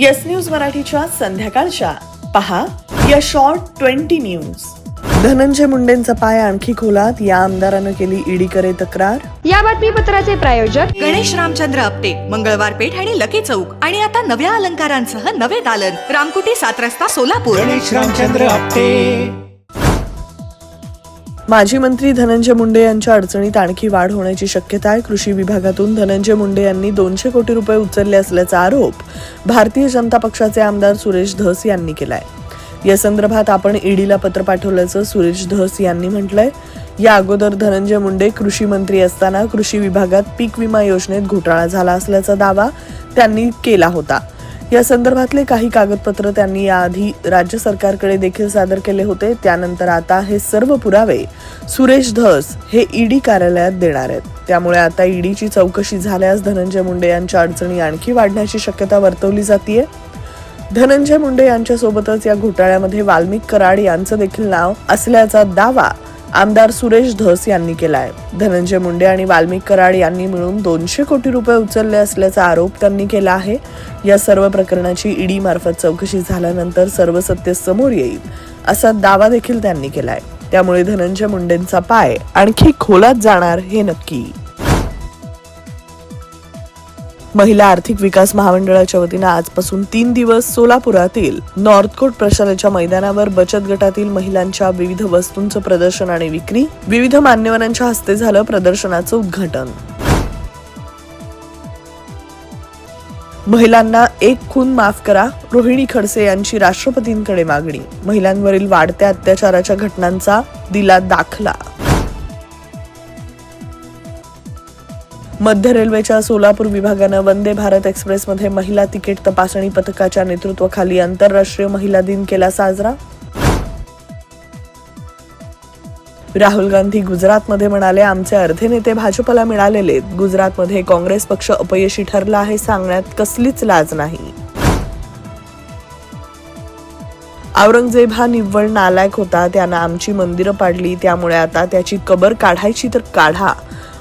Yes news मराठीच्या संध्याकाळच्या. पहा या शॉर्ट ट्वेंटी न्यूज धनंजय मुंडेंचा पाय आणखी खोलात. या आमदारानं केली ईडीकडे तक्रार. या बातमीपत्राचे प्रायोजक गणेश रामचंद्र आपटे मंगळवार पेठ आणि लकी चौक. आणि आता नव्या अलंकारांसह नवे दालन. रामकुटी सात रस्ता सोलापूर. गणेश रामचंद्र आपटे. माजी मंत्री धनंजय मुंडे यांच्या अडचणीत आणखी वाढ होण्याची शक्यता आहे. कृषी विभागातून धनंजय मुंडे यांनी दोनशे कोटी रुपये उचलले असल्याचा आरोप भारतीय जनता पक्षाचे आमदार सुरेश धस यांनी केलाय. या संदर्भात आपण ईडीला पत्र पाठवल्याचं सुरेश धस यांनी म्हटलंय. या अगोदर धनंजय मुंडे कृषी मंत्री असताना कृषी विभागात पीक विमा योजनेत घोटाळा झाला असल्याचा दावा त्यांनी केला होता. या संदर्भातले काही कागदपत्र त्यांनी याआधी राज्य सरकारकडे देखील सादर केले होते. त्यानंतर आता हे सर्व पुरावे सुरेश धस हे ईडी कार्यालयात देणार आहेत. त्यामुळे आता ईडीची चौकशी झाल्यास धनंजय मुंडे यांच्या अडचणी आणखी वाढण्याची शक्यता वर्तवली जातीये. धनंजय मुंडे यांच्यासोबतच या घोटाळ्यामध्ये वाल्मिक कराड यांचं देखील नाव असल्याचा दावा आमदार सुरेश धस यांनी केला आहे धनंजय मुंडे आणि वाल्मिक कराड यांनी मिळून दोनशे कोटी रुपये उचलले असल्याचा आरोप त्यांनी केला आहे. या सर्व प्रकरणाची ईडी मार्फत चौकशी झाल्यानंतर सर्व सत्य समोर येईल असा दावा देखील त्यांनी केलाय. त्यामुळे धनंजय मुंडेंचा पाय आणखी खोलात जाणार हे नक्की. महिला आर्थिक विकास महामंडळाच्या वतीनं आजपासून तीन दिवस सोलापुरातील नॉर्थकोट प्रशालेच्या मैदानावर बचत गटातील महिलांच्या विविध वस्तूंचं प्रदर्शन आणि विक्री विविध मान्यवरांच्या हस्ते झालं प्रदर्शनाचं उद्घाटन. महिलांना एक खून माफ करा रोहिणी खडसे यांची राष्ट्रपतींकडे मागणी. महिलांवरील वाढत्या अत्याचाराच्या घटनांचा दिला दाखला. मध्य रेल्वेच्या सोलापूर विभागानं वंदे भारत एक्सप्रेसमध्ये महिला तिकीट तपासणी पथकाच्या नेतृत्वाखाली आंतरराष्ट्रीय महिला दिन केला साजरा. राहुल गांधी गुजरातमध्ये म्हणाले आमचे अर्धे नेते भाजपला मिळालेले गुजरातमध्ये काँग्रेस पक्ष अपयशी ठरला आहे सांगण्यात कसलीच लाज नाही. औरंगजेब हा निव्वळ नालायक होता. त्यानं आमची मंदिरं पाडली. त्यामुळे आता त्याची कबर काढायची तर काढा.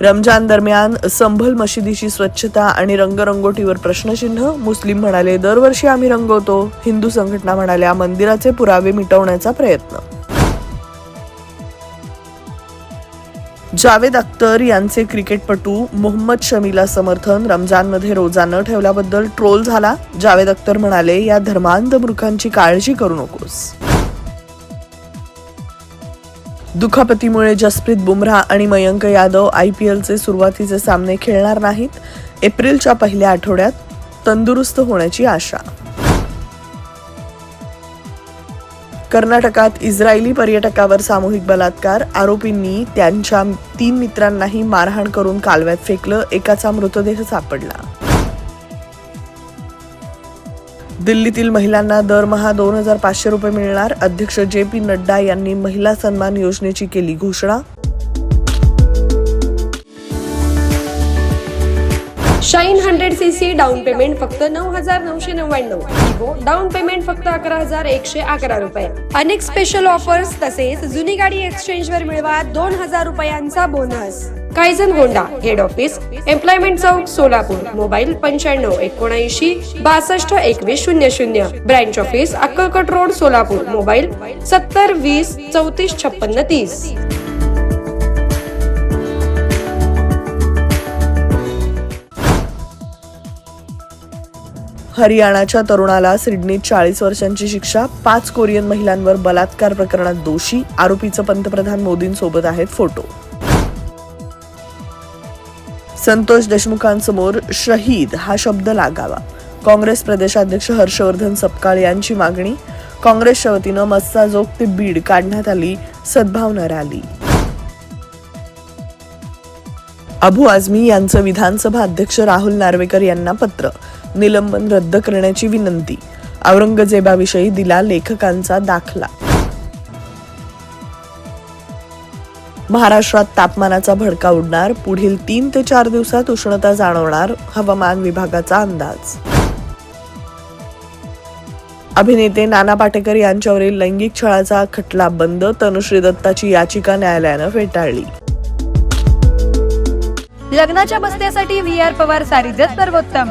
रमजान दरम्यान संभल मशिदीची स्वच्छता आणि रंगरंगोटीवर प्रश्नचिन्ह मुस्लिम म्हणाले दरवर्षी आम्ही रंगवतो. हिंदू संघटना म्हणाल्या मंदिराचे पुरावे मिटवण्याचा प्रयत्न. जावेद अख्तर यांचे क्रिकेटपटू मोहम्मद शमीला समर्थन रमजानमध्ये रोजा न ठेवल्याबद्दल ट्रोल झाला. जावेद अख्तर म्हणाले या धर्मांध मूर्खांची काळजी करू नकोस. दुखापतीमुळे जसप्रीत बुमराह आणि मयंक यादव आय पी एलचे सुरुवातीचे सामने खेळणार नाहीत. एप्रिलच्या पहिल्या आठवड्यात तंदुरुस्त होण्याची आशा. कर्नाटकात इस्रायली पर्यटकावर सामूहिक बलात्कार आरोपींनी त्यांच्या तीन मित्रांनाही मारहाण करून कालव्यात फेकलं एकाचा मृतदेह सापडला. दिल्लीतील महिलांना दरमहा दोन हजार पाचशे रुपये मिळणार. अध्यक्ष जे पी नड्डा यांनी महिला सन्मान योजनेची केली घोषणा. Shine hundred C C down payment फक्त नऊ हजार नऊशे नव्याण्णव. डाऊन पेमेंट फक्त अकरा हजार एकशे अकरा रुपये. अनेक स्पेशल ऑफर्स तसेच जुनी गाडी एक्सचेंज वर मिळवा दोन हजार रुपयांचा bonus Kaizen Honda head office employment चौक सोलापूर. मोबाईल पंच्याण्णव एकोणऐंशी बासष्ट एकवीस शून्य शून्य. Branch office Akkalkot road Solapur. Mobile सत्तर वीस चौतीस छप्पन्न तीस. हरियाणाच्या तरुणाला सिडनीत चाळीस वर्षांची शिक्षा पाच कोरियन महिलांवर बलात्कार प्रकरणात दोषी आरोपीचं पंतप्रधान मोदींसोबत आहेत फोटो. संतोष देशमुखांसमोर शहीद हा शब्द लागावा. काँग्रेस प्रदेशाध्यक्ष हर्षवर्धन सपकाळ यांची मागणी काँग्रेसच्या वतीनं मस्साजोग ते बीड काढण्यात आली सद्भावना रॅली. अबू आझमी यांचं विधानसभा अध्यक्ष राहुल नार्वेकर यांना पत्र निलंबन रद्द करण्याची विनंती. औरंगजेबाविषयी दिला लेखकांचा दाखला. महाराष्ट्रात तापमानाचा भडका उडणार पुढील तीन ते चार दिवसात उष्णता जाणवणार हवामान विभागाचा अंदाज. अभिनेते नाना पाटेकर यांच्यावरील लैंगिक छळाचा खटला बंद तनुश्री दत्ताची याचिका न्यायालयानं फेटाळली. लग्नाच्या बस्त्यासाठी व्ही आर पवार सारी सर्वोत्तम.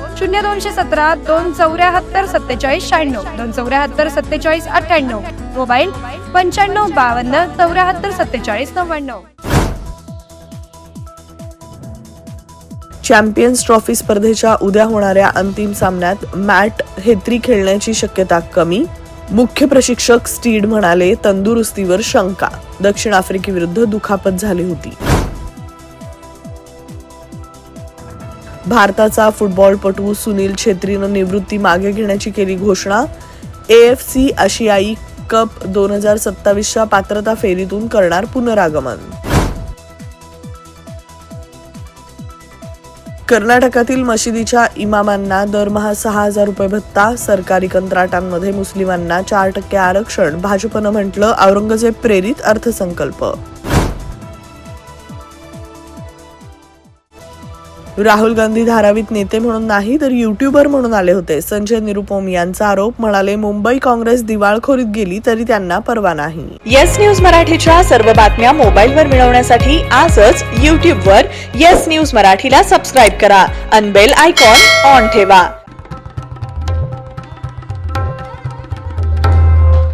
शून्य दोनशे सतरा दोन चौऱ्याहत्तर सत्तेचाळीस शहाण्णव दोन चौऱ्याहत्तर सत्तेचाळीस अठ्ठ्याण्णव मोबाईल पंच्याण्णव बावन्न चौऱ्याहत्तर सत्तेचाळीस नव्याण्णव. चॅम्पियन्स ट्रॉफी स्पर्धेच्या उद्या होणाऱ्या अंतिम सामन्यात मॅट हेत्री खेळण्याची शक्यता कमी. मुख्य प्रशिक्षक स्टीड म्हणाले तंदुरुस्तीवर शंका. दक्षिण आफ्रिकेविरुद्ध दुखापत झाली होती. भारताचा फुटबॉलपटू सुनील छेत्रीनं निवृत्ती मागे घेण्याची केली घोषणा. ए एफ सी आशियाई कप दोन हजार सत्तावीसच्या पात्रता फेरीतून करणार पुनरागमन. कर्नाटकातील मशिदीच्या इमामांना दरमहा सहा हजार रुपये भत्ता सरकारी कंत्राटांमध्ये मुस्लिमांना चार टक्के आरक्षण भाजपनं म्हटलं औरंगजेब प्रेरित अर्थसंकल्प. राहुल गांधी धारावीत नेते म्हणून नाही तर युट्यूबर म्हणून आले होते. संजय निरुपम यांचा आरोप म्हणाले मुंबई काँग्रेस दिवाळखोरीत गेली तरी त्यांना परवा नाही. येस न्यूज मराठीच्या सर्व बातम्या मोबाईलवर मिळवण्यासाठी आजच यूट्यूबवर येस न्यूज मराठीला सबस्क्राईब करा. अनबेल आयकॉन ऑन ठेवा.